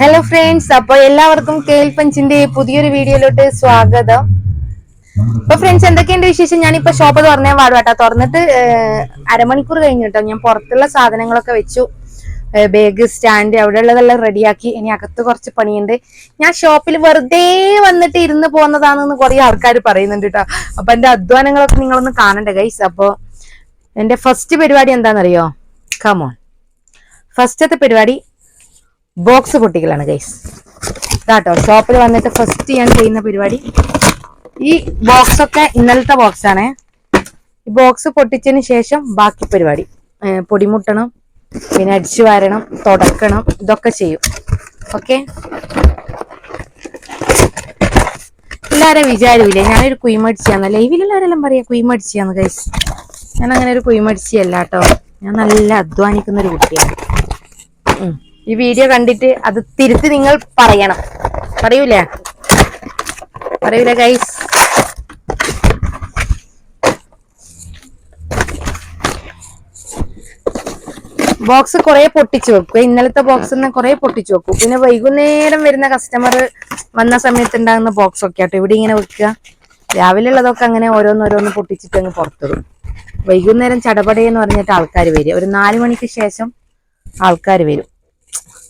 Hello friends അപ്പൊ എല്ലാവർക്കും കേൽ പഞ്ചിന്റെ പുതിയൊരു വീഡിയോയിലോട്ട് സ്വാഗതം. അപ്പൊ ഫ്രണ്ട്സ് എന്തൊക്കെയുണ്ട് വിശേഷം? ഞാനിപ്പോ ഷോപ്പ് തുറന്നേ പാടുവാട്ടാ തുറന്നിട്ട് അരമണിക്കൂർ കഴിഞ്ഞു കേട്ടോ. ഞാൻ പുറത്തുള്ള സാധനങ്ങളൊക്കെ വെച്ചു. ബാഗ് സ്റ്റാൻഡ് അവിടെ ഉള്ളതെല്ലാം റെഡിയാക്കി ഇനി അകത്ത് കുറച്ച് പണിയുണ്ട്. ഞാൻ ഷോപ്പിൽ വെറുതെ വന്നിട്ട് ഇരുന്ന് പോകുന്നതാണെന്ന് കുറെ ആൾക്കാർ പറയുന്നുണ്ട് കേട്ടോ. അപ്പൊ എന്റെ അധ്വാനങ്ങളൊക്കെ നിങ്ങളൊന്ന് കാണണ്ട ഗൈസ് അപ്പൊ എന്റെ ഫസ്റ്റ് പരിപാടി എന്താണെന്നറിയോ? കമോൺ ഫസ്റ്റത്തെ പരിപാടി ബോക്സ് പൊട്ടിക്കലാണ് ഗൈസ് ഇതാട്ടോ ഷോപ്പിൽ വന്നിട്ട് ഫസ്റ്റ് ഞാൻ ചെയ്യുന്ന പരിപാടി. ഈ ബോക്സ് ഒക്കെ ഇന്നലത്തെ ബോക്സ് ആണ്. ഈ ബോക്സ് പൊട്ടിച്ചതിന് ശേഷം ബാക്കി പരിപാടി. പൊടിമുട്ടണം പിന്നെ അടിച്ചു വാരണം തുടക്കണം ഇതൊക്കെ ചെയ്യും. ഓക്കെ എല്ലാവരും വിചാരമില്ലേ ഞാനൊരു കുയിമടിച്ചാന്ന് ലൈവിലുള്ളവരെല്ലാം പറയാ കുയിമടിച്ചാന്ന് ഗൈസ് ഞാൻ അങ്ങനെ ഒരു കുയിമടിച്ചല്ല കേട്ടോ. ഞാൻ നല്ല അധ്വാനിക്കുന്ന ഒരു കുട്ടിയാണ്. ഈ വീഡിയോ കണ്ടിട്ട് അത് തിരുത്തി നിങ്ങൾ പറയണം. പറയൂലേ? പറയൂലേ ഗൈസ് ബോക്സ് കുറെ പൊട്ടിച്ചു വെക്കും. ഇന്നലത്തെ ബോക്സ് കുറെ പൊട്ടിച്ചു വെക്കും. പിന്നെ വൈകുന്നേരം വരുന്ന കസ്റ്റമർ വന്ന സമയത്ത് ഉണ്ടാകുന്ന ബോക്സ് ഒക്കെ ആട്ടോ. ഇവിടെ ഇങ്ങനെ വെക്കുക. രാവിലെ ഉള്ളതൊക്കെ അങ്ങനെ ഓരോന്നോരോന്ന് പൊട്ടിച്ചിട്ട് അങ്ങ് പുറത്തിടും വൈകുന്നേരം ചടപടയെന്ന് പറഞ്ഞിട്ട് ആൾക്കാർ വരും ഒരു നാല് മണിക്ക് ശേഷം ആൾക്കാർ വരും.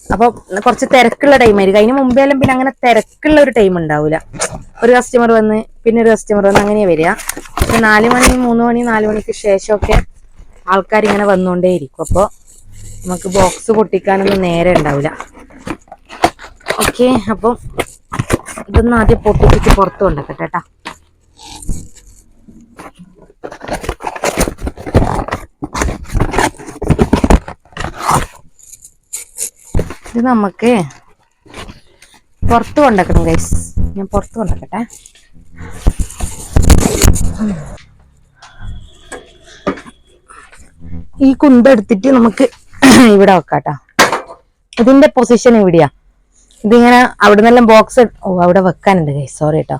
അപ്പൊ കുറച്ച് തിരക്കുള്ള ടൈം ആയിരിക്കും. അതിന് എല്ലാം പിന്നെ അങ്ങനെ തിരക്കുള്ള ഒരു ടൈം ഉണ്ടാവില്ല ഒരു കസ്റ്റമർ വന്ന് പിന്നെ ഒരു കസ്റ്റമർ വന്ന് അങ്ങനെ വരിക. പക്ഷെ നാല് മണി മൂന്ന് മണി നാല് മണിക്ക് ശേഷമൊക്കെ ആൾക്കാർ ഇങ്ങനെ വന്നുകൊണ്ടേയിരിക്കും അപ്പോൾ നമുക്ക് ബോക്സ് പൊട്ടിക്കാനൊന്നും നേരെ ഉണ്ടാവില്ല ഓക്കെ അപ്പം ഇതൊന്നും ആദ്യം പൊട്ടിച്ചിട്ട് പുറത്ത് കൊണ്ടൊക്കെ കേട്ടാ. ഇത് നമുക്ക് പുറത്ത് കൊണ്ടക്കണം ഗൈസ് ഞാൻ പുറത്ത് കൊണ്ടക്കട്ടെ ഈ കുന്തെടുത്തിട്ട് നമുക്ക് ഇവിടെ വെക്കാട്ടോ. ഇതിന്റെ പൊസിഷൻ ഇവിടെയാ. ഇതിങ്ങനെ അവിടെ നിന്നെല്ലാം ബോക്സ് ഓ അവിടെ വെക്കാനുണ്ട് ഗൈസ് സോറി കേട്ടോ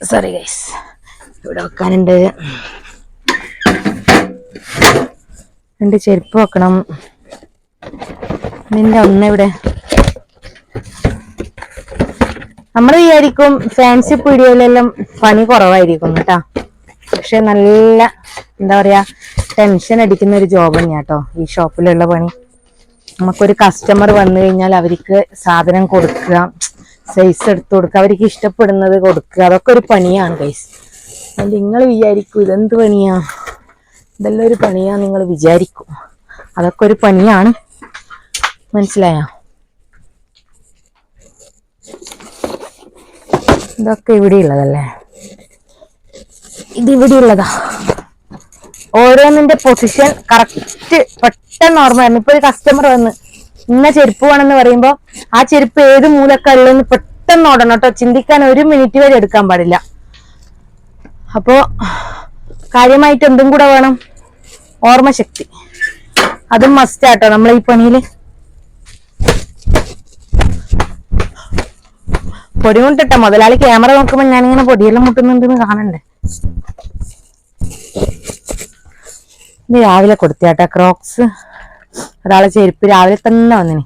സോറി ഗൈസ് ഇവിടെ വെക്കാനുണ്ട്. രണ്ട് ചെരുപ്പ് വെക്കണം. നിന്റെ ഒന്നെവിടെ? നമ്മൾ വിചാരിക്കും ഫാൻസി പീടികയിലെല്ലാം പണി കുറവായിരിക്കും കേട്ടാ. പക്ഷെ നല്ല എന്താ പറയാ ടെൻഷൻ അടിക്കുന്ന ഒരു ജോബ് തന്നെയാ കേട്ടോ ഈ ഷോപ്പിലുള്ള പണി. നമുക്കൊരു കസ്റ്റമർ വന്നു കഴിഞ്ഞാൽ അവർക്ക് സാധനം കൊടുക്കുക സൈസ് എടുത്തു കൊടുക്കുക അവർക്ക് ഇഷ്ടപ്പെടുന്നത് കൊടുക്കുക അതൊക്കെ ഒരു പണിയാണ് ഗൈസ് നിങ്ങൾ വിചാരിക്കും ഇതെന്ത് പണിയാ? ഇതെല്ലാം ഒരു പണിയാ നിങ്ങൾ വിചാരിക്കും. അതൊക്കെ ഒരു പണിയാണ്. മനസ്സിലായോ? ഇതൊക്കെ ഇവിടെ ഉള്ളതല്ലേ? ഇത് ഇവിടെ ഉള്ളതാ. ഓരോന്നിന്റെ പൊസിഷൻ കറക്റ്റ് പെട്ടെന്ന് ഓർമ്മ വരുന്നു ഇപ്പൊ ഒരു കസ്റ്റമർ വന്ന് ഇന്ന ചെരുപ്പ് വേണമെന്ന് പറയുമ്പോ ആ ചെരുപ്പ് ഏത് മൂലക്കല്ലെന്ന് പെട്ടെന്ന് ഓടണം കേട്ടോ. ചിന്തിക്കാൻ ഒരു മിനിറ്റ് വരെ എടുക്കാൻ പാടില്ല. അപ്പോ കാര്യമായിട്ട് എന്തും കൂടെ വേണം. ഓർമ്മശക്തി അതും മസ്റ്റ് ആട്ടോ നമ്മൾ ഈ പണിയിൽ. പൊടി മുട്ടിട്ട മുതലാളി ക്യാമറ നോക്കുമ്പോ ഞാനിങ്ങനെ പൊടിയെല്ലാം മുട്ടുന്നുണ്ടെന്ന് കാണണ്ടേ? ഇത് രാവിലെ കൊടുത്തേട്ടാ ക്രോക്സ് ഒരാളെ ചെരുപ്പ് രാവിലെ തന്നെ വന്നിന്.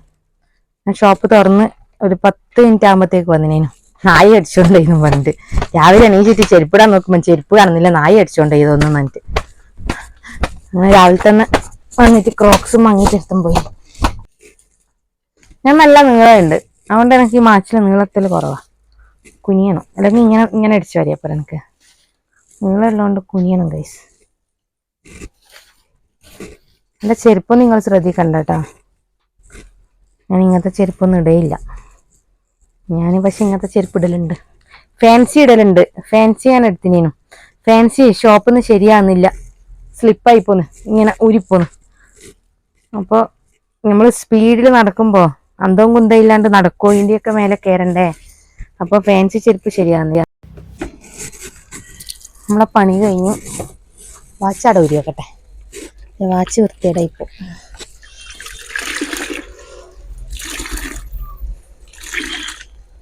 ഞാൻ ഷോപ്പ് തുറന്ന് ഒരു പത്ത് മിനിറ്റ് ആകുമ്പോഴത്തേക്ക് വന്നിനേനു. നായി അടിച്ചോണ്ടായിരുന്നു പറഞ്ഞിട്ട്. രാവിലെ എണീച്ചിട്ട് ചെരുപ്പിടാൻ നോക്കുമ്പോൾ ചെരുപ്പ് കാണുന്നില്ല നായി അടിച്ചോണ്ട് ഇതൊന്നും പറഞ്ഞിട്ട്. അങ്ങനെ രാവിലെ തന്നെ വന്നിട്ട് ക്രോക്സും വാങ്ങിയിട്ട് എടുത്തും പോയി. ഞാൻ നല്ല നീളമുണ്ട്. അതുകൊണ്ട് എനിക്ക് മാച്ചിലെ നീളത്തിൽ കുറവാ. കുനിയണം. അല്ലെങ്കിൽ ഇങ്ങനെ ഇങ്ങനെ അടിച്ചു വരിയപ്പോൾ എനിക്ക് നിങ്ങളുള്ളതുകൊണ്ട് കുനിയണം ഗൈസ് എന്റെ ചെരുപ്പ് നിങ്ങൾ ശ്രദ്ധിക്കണ്ട കേട്ടോ ഞാൻ ഇങ്ങനത്തെ ചെരുപ്പൊന്നും ഇടയില്ല. ഞാൻ പക്ഷെ ഇങ്ങനത്തെ ചെരുപ്പ് ഇടലുണ്ട്. ഫാൻസി ഇടലുണ്ട്. ഫാൻസി ഞാൻ എടുത്തിനേനു. ഫാൻസി ഷോപ്പിൽ ശരിയാകുന്നില്ല സ്ലിപ്പായി പോന്ന്. ഇങ്ങനെ ഊരിപ്പോന്ന് അപ്പോൾ നമ്മൾ സ്പീഡിൽ നടക്കുമ്പോൾ അന്തവും കുന്തയില്ലാണ്ട് നടക്കോ? ഇതിന്റെയൊക്കെ മേലെ കയറണ്ടേ അപ്പോൾ ഫാൻസി ചെരുപ്പ് ശരിയാകുന്നില്ല നമ്മളെ പണി കഴിഞ്ഞു. വാച്ച് ഊരി വെക്കട്ടെ വാച്ച് വൃത്തിയുടെ ഇപ്പോൾ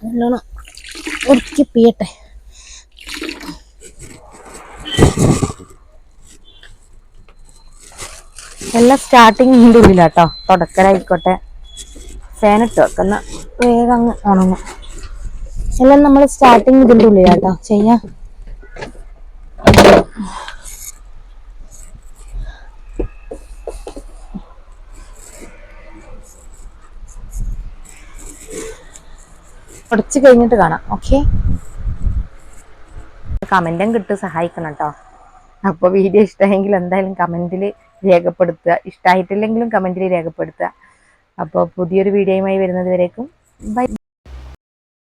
നല്ലോണം ഉരുക്കി പിയട്ടെ എല്ലാം സ്റ്റാർട്ടിങ് ഇതിന്റെ ഉള്ളിലാട്ടോ. ഫാൻ ഇട്ട് വെക്കുന്ന വേഗം അങ്ങ് ഉണങ്ങും. എല്ലാം നമ്മൾ സ്റ്റാർട്ടിങ് ഇതിന്റെ ഉള്ളിലാട്ടോ. ചെയ്യാം. കുറച്ച് കഴിഞ്ഞിട്ട് കാണാം ഓക്കെ? കമന്റും കിട്ട് സഹായിക്കണം കേട്ടോ അപ്പോൾ വീഡിയോ ഇഷ്ടമായെങ്കിൽ എന്തായാലും കമന്റിൽ രേഖപ്പെടുത്തുക. ഇഷ്ടമായിട്ടില്ലെങ്കിലും കമന്റിൽ രേഖപ്പെടുത്തുക. അപ്പോൾ പുതിയൊരു വീഡിയോയുമായി വരുന്നത് വരേക്കും. ബൈ.